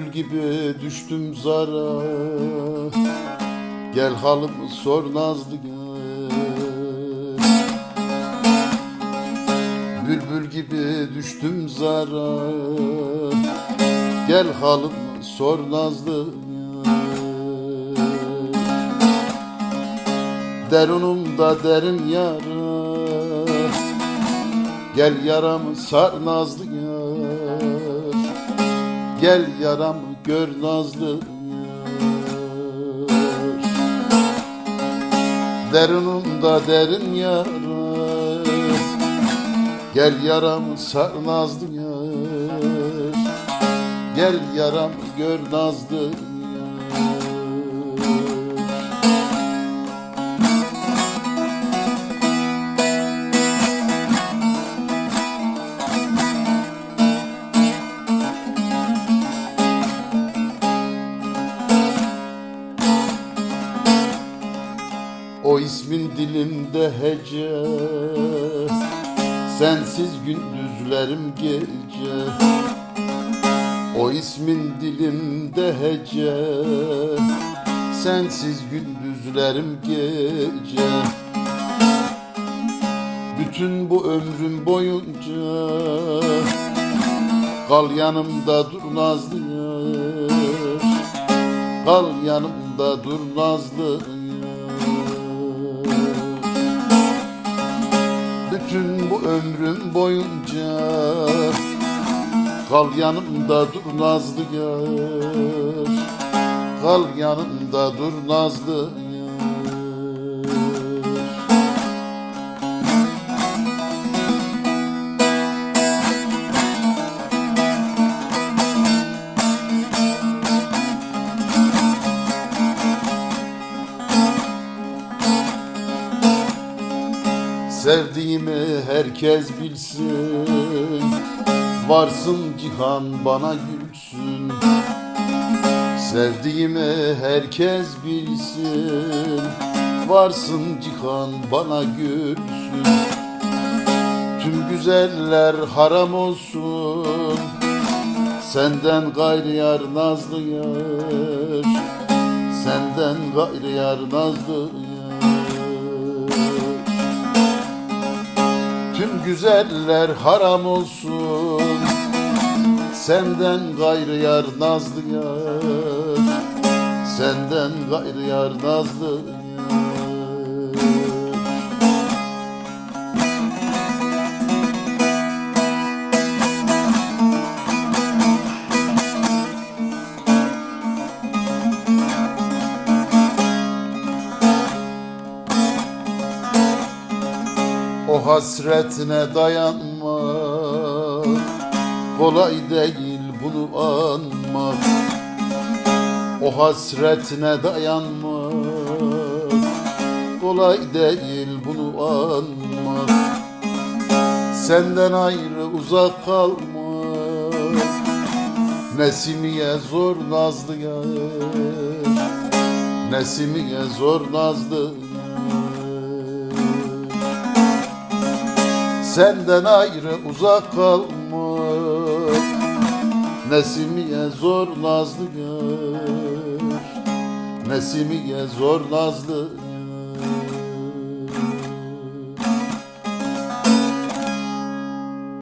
gibi düştüm zara. Gel halımı sor nazlı gel. Bülbül gibi düştüm zara. Gel halımı sor nazlı gel. Derunumda derin yara. Gel yaramı sar nazlı yar Gel yaramı gör nazlı. Derunumda derin yara. Gel yaramı sar nazlı yar Gel yaramı gör nazlı O ismin dilimde hece. Sensiz gündüzlerim gece. O ismin dilimde hece. Sensiz gündüzlerim gece. Bütün bu ömrüm boyunca Kal yanımda dur nazlı Kal yanımda dur nazlı Bütün bu ömrüm boyunca. Kal yanımda dur nazlı yar Kal yanımda dur nazlı Sevdiğimi herkes bilsin. Varsın cihan bana gülsün. Sevdiğimi herkes bilsin. Varsın cihan bana gülsün. Tüm güzeller haram olsun. Senden gayrı yar nazlı yar Senden gayrı yar nazlı yar Tüm güzeller haram olsun. Senden gayrı yar nazlı yar. Senden gayrı yar nazlı yar O hasretine dayanmak Kolay değil bunu anmak O hasretine dayanmak Kolay değil bunu anmak Senden ayrı uzak kalmak Nesimiye zor nazlı yar Nesimiye zor nazlı yar Senden ayrı uzak kalmak Nesimiye zor nazlı yar Nesimiye zor nazlı